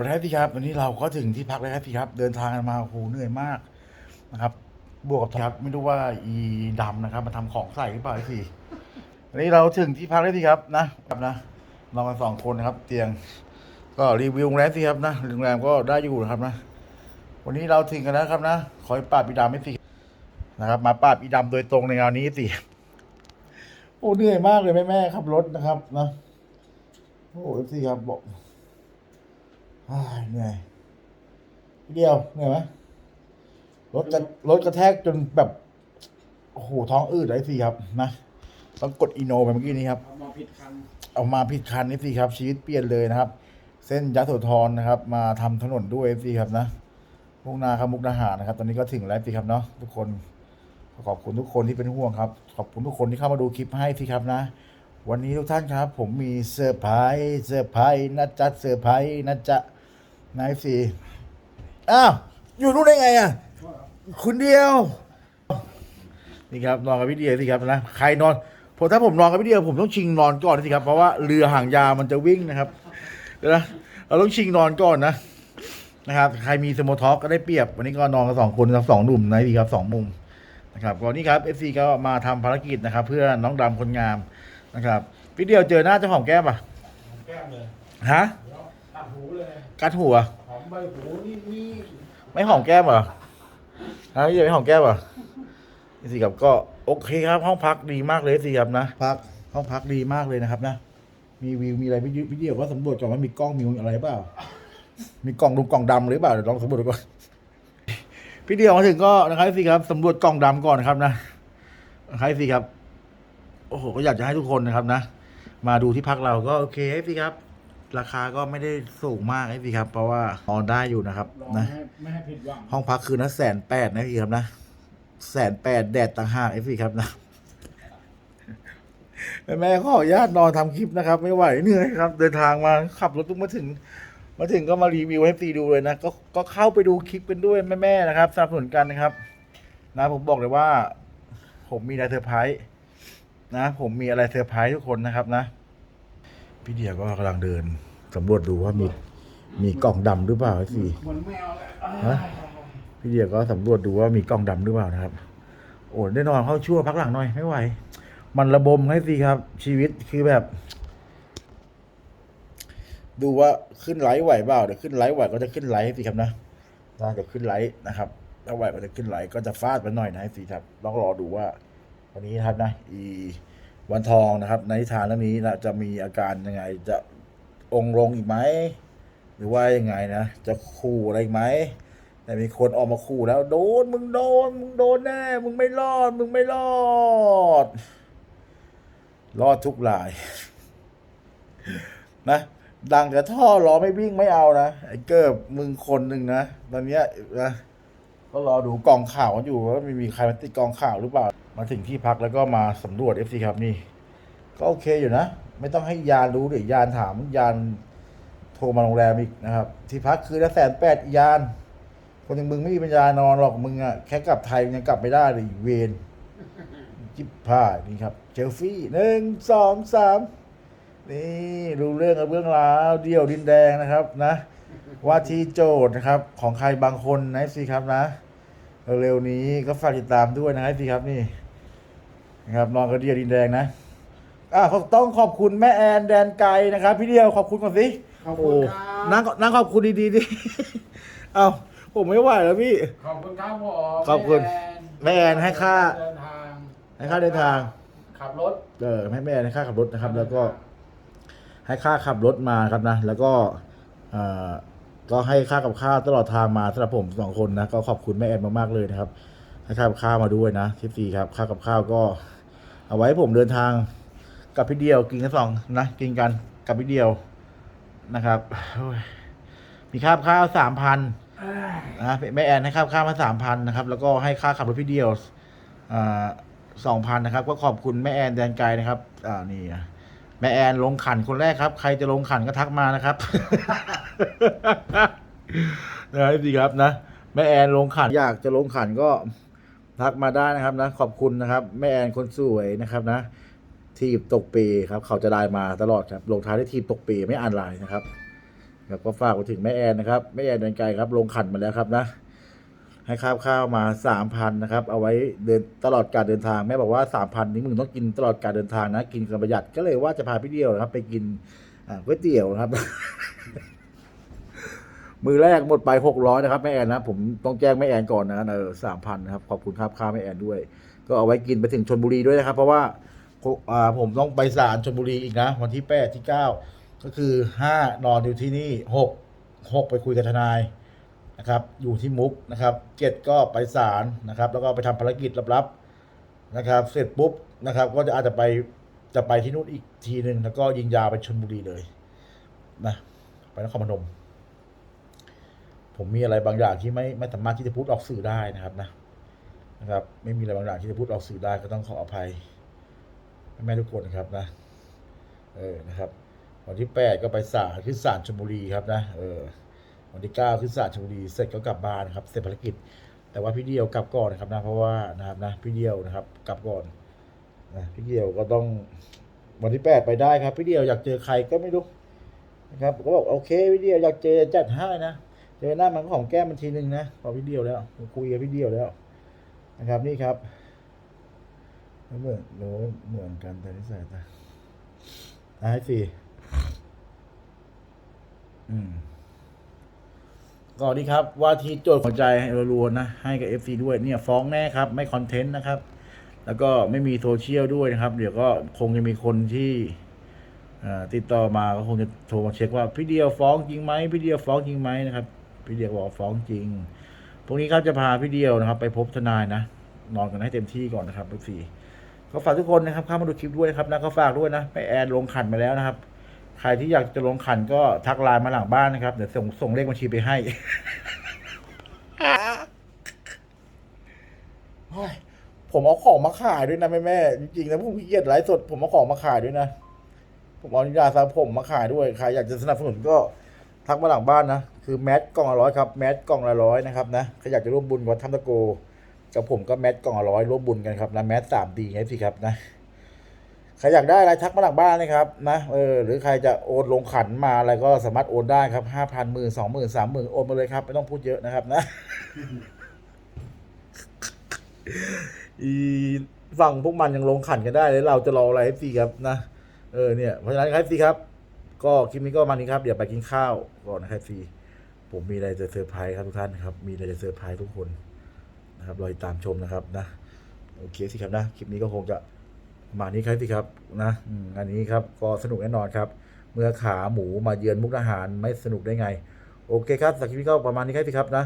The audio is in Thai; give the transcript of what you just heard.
วันนี้พี่ครับวันนี้เราก็ถึงที่พักแล้วครับพี่ครับ เดินทางกันมาโอ้โหเหนื่อยมากนะครับ บวกกับครับ ไม่รู้ว่าอีดำนะครับมาทำของใส่หรือเปล่าพี่วันนี้เราถึงที่พักแล้วพี่ครับนะครับนะนอนกันสองคนนะครับ เตียง ก็รีวิวโรงแรมสิครับนะโรงแรมก็ได้อยู่นะครับนะ วันนี้เราถึงกันแล้วครับนะขอให้ปราบอีดำให้สินะครับ มาปราบอีดำโดยตรงในงานนี้สิโอ้เหนื่อยมากเลยแม่แม่ขับรถนะครับนะโอ้สิครับบอก เหนื่อยนิดเดียวเหนื่อยไหมรถกระรถกระแทกจนแบบโอ้โหท้องอืดเลยสิครับนะต้องกดอีโนไปเมื่อกี้นี้ครับ เอามาผิดคันเอามาผิดคันนี่สิครับ ชีวิตเปลี่ยนเลยนะครับ เส้นยะโสธรนะครับ มาทำถนนด้วยสิครับนะมุ่งหนาครับมุกดาหารนะครับ ตอนนี้ก็ถึงแล้วสิครับเนาะทุกคน ขอบคุณทุกคนที่เป็นห่วงครับ ขอบคุณทุกคนที่เข้ามาดูคลิปให้สิครับนะ วันนี้ทุกท่านครับ ผมมีเซอร์ไพรส์เซอร์ไพรส์นะจ๊ะเซอร์ไพรส์นะจ๊ะ นายสีอ้าว อยู่นู่นได้ไงอะ คุณเดียว นี่ครับนอนกับพี่เดียวสิครับนะ ใครนอนผมถ้าผมนอนกับพี่เดียวผมต้องชิงนอนก่อนสิครับ เพราะว่าเรือหางยาวมันจะวิ่งนะครับเดี๋ยวนะ เราต้องชิงนอนก่อนนะ นะครับ ใครมีสโมทอกก็ได้เปรียบ วันนี้ก็นอนกันสองคนครับสองหนุ่มนะพี่ครับสองมุมนะครับก่อนนี้ครับเอฟซีก็มาทำภารกิจนะครับ เพื่อน้องดำคนงามนะครับพี่เดียวเจอหน้าเจ้าของแก้มป่ะแก้มเลยฮะแล้วตัด หูเลยกัดหัว หอมใบหูนี่นี่ไม่หอมแก้มเหรอฮะพี่เดียวไม่หอมแก้มเหรอนี่สิครับก็โอเคครับ ห้องพักดีมากเลยสิครับนะ พักห้องพักดีมากเลยนะครับนะ มีวิวมีอะไรพี่ดิพี่เดียวก็สำรวจก่อนว่ามีกล้องมีอะไรเปล่า มีกล่องดูกล่องดำหรือเปล่าเดี๋ยวลองสำรวจดูก่อน พี่เดียวมาถึงก็นะครับสิครับสำรวจกล่องดำก่อนนะครับนะนะครับสิครับ โอ้โหก็อยากจะให้ทุกคนนะครับนะ มาดูที่พักเราก็โอเคสิครับ ราคาก็ไม่ได้สูงมากสิครับ เพราะว่านอนได้อยู่นะครับรอนะไม่ให้ไม่ให้ผิดหวังห้องพักคืนละแสนแปดนะพี่ครับนะแสนแปดแดดต่างหากไอ้พี่ครับนะ แม่แม่ขออนุญาตนอนทำคลิปนะครับ ไม่ไหวเหนื่อยครับ เดินทางมาขับรถตุ้งมาถึง มาถึงก็มารีวิวให้ฟีดูเลยนะ ก็ก็เข้าไปดูคลิปกันด้วยแม่แม่ๆนะครับสนับสนุนกันนะครับ นะผมบอกเลยว่า ผมมีอะไรเซอร์ไพรส์นะ ผมมีอะไรเซอร์ไพรส์ทุกคนนะครับนะ พี่เดียก็กำลังเดิน สำรวจดูว่ามีมีกล่องดำหรือเปล่าไอ้พี่เหมือนแมวเลยฮะพี่เดียก็สำรวจดูว่ามีกล้องดำหรือเปล่านะครับ โอ้ได้นอนเข้าชั่วพักหลังหน่อยไม่ไหว มันระบมให้สิครับ ชีวิตคือแบบ ดูว่าขึ้นไลฟ์ไหวเปล่าเดี๋ยวขึ้นไลฟ์ไหวก็จะขึ้นไลฟ์ให้สิครับนะถ้าจะขึ้นไลฟ์นะครับถ้าไหวก็จะขึ้นไลฟ์ก็จะฟาดไปหน่อยนะให้สิครับต้องรอดูว่าวันนี้ครับนะ อีวันทองนะครับ ในทานเรื่องนี้นะจะมีอาการยังไงจะ องค์ลงอีกไหมหรือว่ายังไงนะ จะขู่อะไรอีกไหมแต่มีคนออกมาขู่แล้วโดนมึงโดนมึงโดนแน่มึงไม่รอดมึงไม่รอด รอดทุกราย นะ ดังแต่ท่อรอไม่วิ่งไม่เอานะไอ้เกิบมึงคนหนึ่งนะตอนเนี้ยนะก็รอดูกองข่าวกันอยู่ว่าม่มีใครมาติดกองข่าวหรือเปล่า มาถึงที่พักแล้วก็มาสำรวจเอฟซีครับนี่ ก็โอเคอยู่นะ ไม่ต้องให้ยานรู้หรือยานถามยานโทรมาโรงแรมอีกนะครับ ที่พักคือละแสนแปดยาน คนอย่างมึงไม่มีปัญญานอนหรอกมึงอะแค่กลับไทยยังกลับไม่ได้เลยอีกเวนจิบผ้านี่ครับเชลฟี่หนึ่งสองสามนี่รู้เรื่องกับเรื่องราวเดี่ยวดินแดงนะครับนะว่าที่โจทย์นะครับของใครบางคนนะสิครับนะเร็วๆนี้ก็ฝากติดตามด้วยนะครับสิครับนี่นะครับนอนกับเดี่ยวดินแดงนะ อ่าต้องขอบคุณแม่แอนแดนไกลนะครับ พี่เดียวขอบคุณก่อนสิขอบคุณครันั่งบนั่งขอบคุณดีๆดิเอาผมไม่ไหวแล้วพี่ ขอบคุณครับผมขอบคุณแม่แอนให้ค่า เดินทางให้ค่าเดินทาง ขับรถเออให้แม่ให้ค่าขับรถนะครับ แล้วก็ให้ค่าขับรถมาครับนะ แล้วก็เอ่อก็ให้ค่ากับข้าวตลอดทางมาสำหรับผมสองคนนะ ก็ขอบคุณแม่แอนมากๆเลยนะครับให้ค่ากับข้าวมาด้วยนะทิปซีครับ ค่ากับข้าวก็ เอาไว้ผมเดินทาง กับพี่เดียวกินกันสองนะกินกันกับพี่เดียวนะครับมีค่าข้าวสามพันนะแม่แอนให้ค่าข้าวมาสามพันนะครับ แล้วก็ให้ค่าขับรถพี่เดียวสองพันนะครับ ก็ขอบคุณแม่แอนแดนไกลนะครับอ่านี่แม่แอนลงขันคนแรกครับ ใครจะลงขันก็ทักมานะครับนะดีครับนะแม่แอนลงขันอยากจะลงขันก็ทักมาได้นะครับนะ ขอบคุณนะครับ แม่แอนคนสวยนะครับนะ ทีบตกเปครับเขาจะได้มาตลอดครับลงท้ายด้วยทีบตกเปไม่อ่านไลน์นะครับครับก็ฝากไปถึงแม่แอนนะครับแม่แอนเดินไกลครับลงขันมาแล้วครับนะ ให้ข้าวข้าวมาสามพันนะครับ เอาไว้เดินตลอดการเดินทางแม่บอกว่าสามพันนี้มึงต้องกินตลอดการเดินทางนะ กินกันประหยัดก็เลยว่าจะพาพี่เดียวนะครับ ไปกินก๋วยเตี๋ยวนะครับ มือแรกหมดไปหกร้อยนะครับแม่แอนนะผมต้องแจ้งแม่แอนก่อนนะเออสามพันนะครับขอบคุณครับค่าแม่แอนด้วย ก็เอาไว้กินไปถึงชนบุรีด้วยนะครับ เพราะว่า ผมต้องไปศาลชนบุรีอีกนะ วันที่แปดที่เก้าก็คือห้านอนอยู่ที่นี่หกหกไปคุยกับทนายนะครับ อยู่ที่มุกนะครับเจ็ดก็ไปศาลนะครับ แล้วก็ไปทำภารกิจลับๆนะครับ เสร็จปุ๊บนะครับ ก็จะอาจจะไปจะไปที่นู่นอีกทีหนึ่งแล้วก็ยิงยาไปชนบุรีเลยนะไปนครพนม ผมมีอะไรบางอย่างที่ไม่ไม่สามารถที่จะพูดออกสื่อได้นะครับนะนะครับ ไม่มีอะไรบางอย่างที่จะพูดออกสื่อได้ก็ต้องขออภัย แม่ทุกคนครับนะ เออนะครับ วันที่แปดก็ไปศาลที่ศาลชลบุรีครับนะเออวันที่เก้าขึ้นศาลชลบุรีเสร็จก็กลับบ้านครับ เสร็จภารกิจ แต่ว่าพี่เดียวกลับก่อนนะครับนะเพราะว่านะครับนะพี่เดียวนะครับ กลับก่อนนะพี่เดียวก็ต้องวันที่แปดไปได้ครับ พี่เดียวอยากเจอใครก็ไม่รู้นะครับก็บอกโอเคพี่เดียวอยากเจอจัดให้นะเจอหน้ามันก็ของแก้มมันทีนึงนะพอพี่เดียวแล้วคุยกับพี่เดียวแล้วนะครับนี่ครับ เหมือนโน้เหมือนกันแต่นิสัยต่าอะให้สี่อืมก่อนดีครับ ว่าที่โจทย์ของใจรัวๆนะ ให้กับ FC ด้วยเนี่ยฟ้องแน่ครับ ไม่คอนเทนต์นะครับ แล้วก็ไม่มีโซเชียลด้วยนะครับ เดี๋ยวก็คงจะมีคนที่ติดต่อมาก็คงจะโทรมาเช็คว่าพี่เดียวฟ้องจริงไหมพี่เดียวฟ้องจริงไหมนะครับพี่เดียวบอกฟ้องจริงพรุ่งนี้ครับจะพาพี่เดียวนะครับ ไปพบทนายนะนอนกันให้เต็มที่ก่อนนะครับ FC ก็ฝากทุกคนนะครับเข้ามาดูคลิปด้วยนะครับนะก็ฝากด้วยนะไปแอนลงขันมาแล้วนะครับ ใครที่อยากจะลงขันก็ทักไลน์มาหลังบ้านนะครับเดี๋ยวส่งส่งเลขบัญชีไปให้ผมเอาของมาขายด้วยนะแม่แม่จริงๆนะผมขี้เกียจไลฟ์สดผมเอาของมาขายด้วยนะผมเอานิยาสระผมมาขายด้วยใครอยากจะสนับสนุนก็ทักมาหลังบ้านนะคือแมสกล่องละร้อยครับแมสกล่องละร้อยนะครับนะใครอยากจะร่วมบุญวัดธรรมตะโก กับผมก็แมสกล่องร้อยร่วมบุญกันครับนะแมสสามดีไงสิครับนะใครอยากได้อะไรทักมาหลังบ้านนะครับนะเออหรือใครจะโอนลงขันมาอะไรก็สามารถโอนได้ครับห้าพันหมื่นสองหมื่นสามหมื่นโอนมาเลยครับ ไม่ต้องพูดเยอะนะครับ นะอีฝั่งพวกมันยังลงขันกันได้เลยเราจะรออะไรให้ฟรีครับนะเออเนี่ยเพราะฉะนั้นครับฟรีครับ ก็คลิปนี้ก็มานี้ครับเดี๋ยวไปกินข้าวก่อนนะครับฟรีผมมีอะไรจะเซอร์ไพรส์ครับทุกท่านครับ มีอะไรจะเซอร์ไพรส์ทุกคน นะครับรอติดตามชมนะครับนะโอเคสิครับนะคลิปนี้ก็คงจะประมาณนี้ครับสิครับนะอันนี้ครับก็สนุกแน่นอนครับ เมื่อขาหมูมาเยือนมุกดาหารไม่สนุกได้ไง โอเคครับสักคลิปนี้ก็ประมาณนี้ครับสิครับนะ